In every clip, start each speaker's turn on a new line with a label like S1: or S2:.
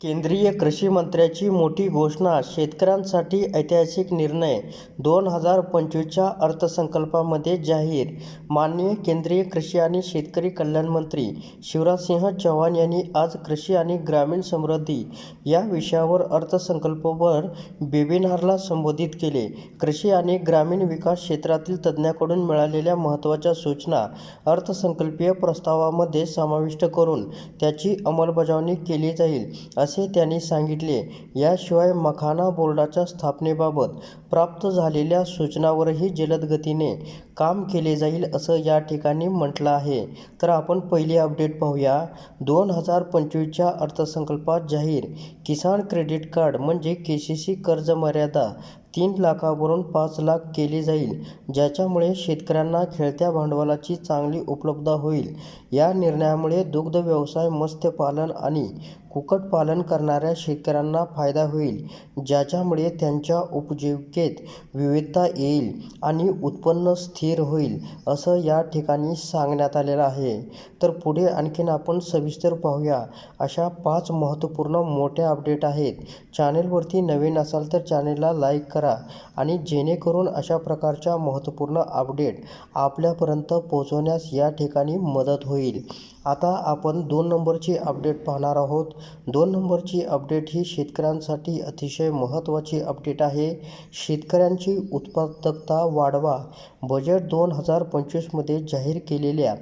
S1: केंद्रीय कृषी मंत्र्याची मोठी घोषणा, शेतकऱ्यांसाठी ऐतिहासिक निर्णय दोन हजार पंचवीसच्या अर्थसंकल्पामध्ये जाहीर माननीय केंद्रीय कृषी आणि शेतकरी कल्याण मंत्री शिवराजसिंह चौहान यांनी आज कृषी आणि ग्रामीण समृद्धी या विषयावर अर्थसंकल्पवर वेबिनारला संबोधित केले. कृषी आणि ग्रामीण विकास क्षेत्रातील तज्ज्ञांकडून मिळालेल्या महत्त्वाच्या सूचना अर्थसंकल्पीय प्रस्तावामध्ये समाविष्ट करून त्याची अंमलबजावणी केली जाईल, असे त्यांनी सांगितले. याशिवाय मखाना बोर्डाच्या स्थापनेबाबत प्राप्त झालेल्या सूचनावरही जलद गतीने काम केले जाईल, असं या ठिकाणी म्हटलं आहे. तर आपण पहिली अपडेट पाहूया. दोन हजार पंचवीसच्या अर्थसंकल्पात जाहीर किसान क्रेडिट कार्ड म्हणजे के सी सी कर्ज मर्यादा तीन लाखावरून पाच लाख केली जाईल, ज्याच्यामुळे शेतकऱ्यांना खेळत्या भांडवलाची चांगली उपलब्धता होईल. या निर्णयामुळे दुग्ध व्यवसाय, मत्स्यपालन आणि कुक्कुटपालन करणाऱ्या शेतकऱ्यांना फायदा होईल, ज्याच्यामुळे त्यांच्या उपजीविकेत विविधता येईल आणि उत्पन्न स्थिर होईल, असं या ठिकाणी सांगण्यात आलेलं आहे. तर पुढे आणखीन आपण सविस्तर पाहूया. अशा पाच महत्त्वपूर्ण मोठ्या अपडेट आहेत. चॅनेलवरती नवीन असाल तर चॅनेलला लाईक करा आणि जेणेकरून अशा प्रकारच्या महत्त्वपूर्ण अपडेट आपल्यापर्यंत पोहोचवण्यास या ठिकाणी मदत होईल. आता आपण दोन नंबरची अपडेट पाहणार आहोत. दोन नंबरची अपडेट ही शेतकऱ्यांसाठी अतिशय महत्त्वाची अपडेट आहे. शेतकऱ्यांची उत्पादकता वाढवा बजेट दोन हजार पंचवीसमध्ये जाहीर केलेल्या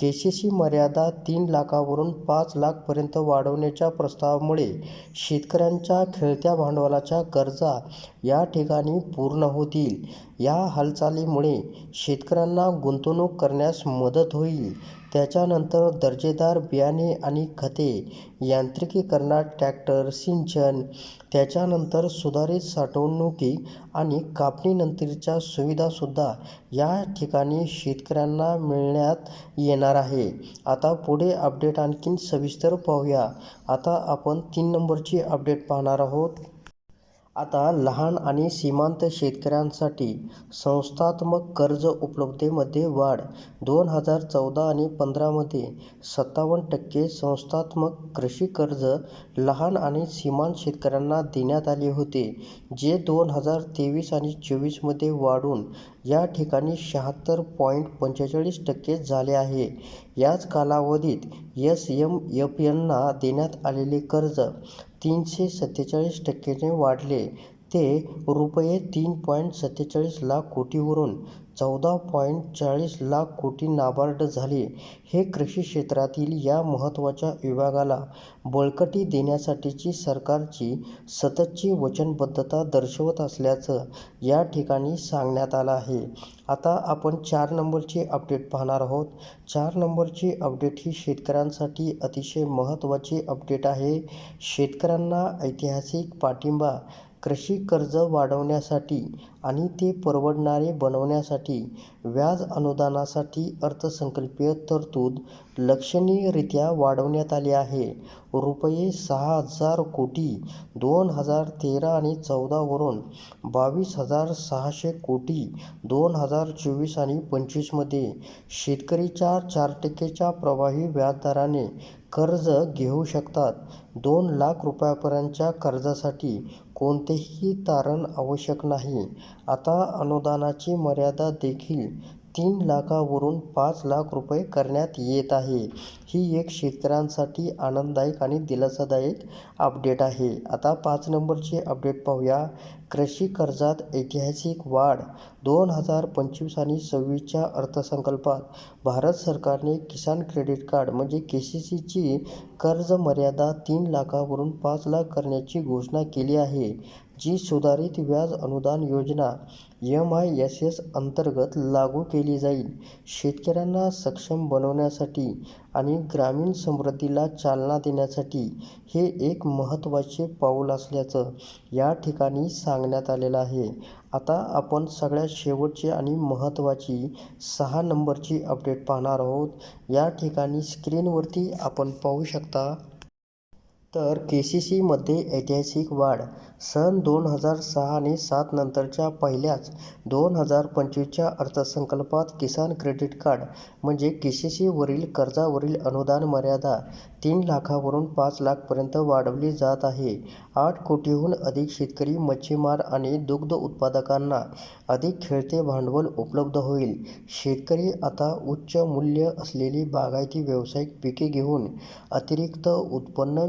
S1: के सी सी मर्यादा तीन लाखावरून पाच लाखपर्यंत वाढवण्याच्या प्रस्तावामुळे शेतकऱ्यांच्या खेळत्या भांडवलाच्या गरजा या ठिकाणी पूर्ण होतील. या हालचालीमुळे शेतकऱ्यांना गुंतवणूक करण्यास मदत होईल. त्याच्यानंतर दर्जेदार बियाणे आणि खते, यांत्रिकीकरणात ट्रॅक्टर, सिंचन, त्याच्यानंतर सुधारित साठवणुकी आणि कापणीनंतरच्या सुविधासुद्धा या ठिकाणी शेतकऱ्यांना मिळण्यात येणार आहे. आता पुढे अपडेट आणखीन सविस्तर पाहूया. आता आपण तीन नंबरची अपडेट पाहणार आहोत. आता लहान आणि सीमांत शेतकऱ्यांसाठी संस्थात्मक कर्ज उपलब्धतेमध्ये वाढ दोन हजार चौदा आणि पंधरामध्ये सत्तावन्न टक्के संस्थात्मक कृषी कर्ज लहान आणि सीमांत शेतकऱ्यांना देण्यात आले होते, जे दोन हजार तेवीस आणि चोवीसमध्ये वाढून या ठिकाणी शहात्तर पॉईंट पंचेचाळीस टक्के झाले आहे. याच कालावधीत एसएमएफना देण्यात आलेले कर्ज तीनशे सत्तेचाळीस टक्क्यांनी वाढले. ते रुपये तीन पॉईंट सत्तेचाळीस लाख कोटीवरून चौदा पॉईंट चाळीस लाख कोटी नाबार्ड झाले. हे कृषी क्षेत्रातील या महत्त्वाच्या विभागाला बळकटी देण्यासाठीची सरकारची सततची वचनबद्धता दर्शवत असल्याचं या ठिकाणी सांगण्यात आलं आहे. आता आपण चार नंबरची अपडेट पाहणार आहोत. चार नंबरची अपडेट ही शेतकऱ्यांसाठी अतिशय महत्त्वाची अपडेट आहे. शेतकऱ्यांना ऐतिहासिक पाठिंबा कृषी कर्ज वाढवण्यासाठी आणि ते परवडणारे बनवण्यासाठी व्याज अनुदानासाठी अर्थसंकल्पीय तरतूद लक्षणीयरीत्या वाढवण्यात आली आहे. रुपये सहा हजार कोटी दोन हजार तेरा आणि चौदावरून बावीस हजार सहाशे कोटी दोन हजार चोवीस आणि पंचवीसमध्ये शेतकरी चार टक्केच्या प्रवाही व्याजदराने कर्ज घेऊ शकतात. दोन लाख रुपयापर्यंतच्या कर्जासाठी कोणतेही तारण आवश्यक नाही. आता अनुदानाची मर्यादा देखील तीन लाखावरून पाच लाख रुपये करण्यात येत आहे. ही एक शेतकऱ्यांसाठी आनंददायक आणि दिलासादायक अपडेट आहे. आता पाच नंबरचे अपडेट पाहूया. कृषी कर्जात ऐतिहासिक वाढ दोन हजार पंचवीस आणि सव्वीसच्या अर्थसंकल्पात भारत सरकारने किसान क्रेडिट कार्ड म्हणजे के सी सीची कर्ज मर्यादा तीन लाखावरून पाच लाख करण्याची घोषणा केली आहे, जी सुधारित व्याज अनुदान योजना यम आय एस एस अंतर्गत लागू केली जाईल. शेतकऱ्यांना सक्षम बनवण्यासाठी आणि ग्रामीण समृद्धीला चालना देण्यासाठी हे एक महत्त्वाचे पाऊल असल्याचं या ठिकाणी सांगण्यात आलेलं आहे. आता आपण सगळ्यात शेवटची आणि महत्त्वाची सहा नंबरची अपडेट पाहणार आहोत. या ठिकाणी स्क्रीनवरती आपण पाहू शकता. तर के सी सीमध्ये ऐतिहासिक वाढ. सन दोन हजार सहा आणि सात नंतरच्या पहिल्याच दोन हजार पंचवीसच्या अर्थसंकल्पात किसान क्रेडिट कार्ड म्हणजे के सी सीवरील कर्जावरील अनुदान मर्यादा तीन लाखावरून पाच लाखपर्यंत वाढवली जात आहे. आठ कोटीहून अधिक शेतकरी मच्छीमार आणि दुग्ध उत्पादकांना अधिक खेळते भांडवल उपलब्ध होईल. शेतकरी आता उच्च मूल्य असलेली बागायती व्यावसायिक पिके घेऊन अतिरिक्त उत्पन्न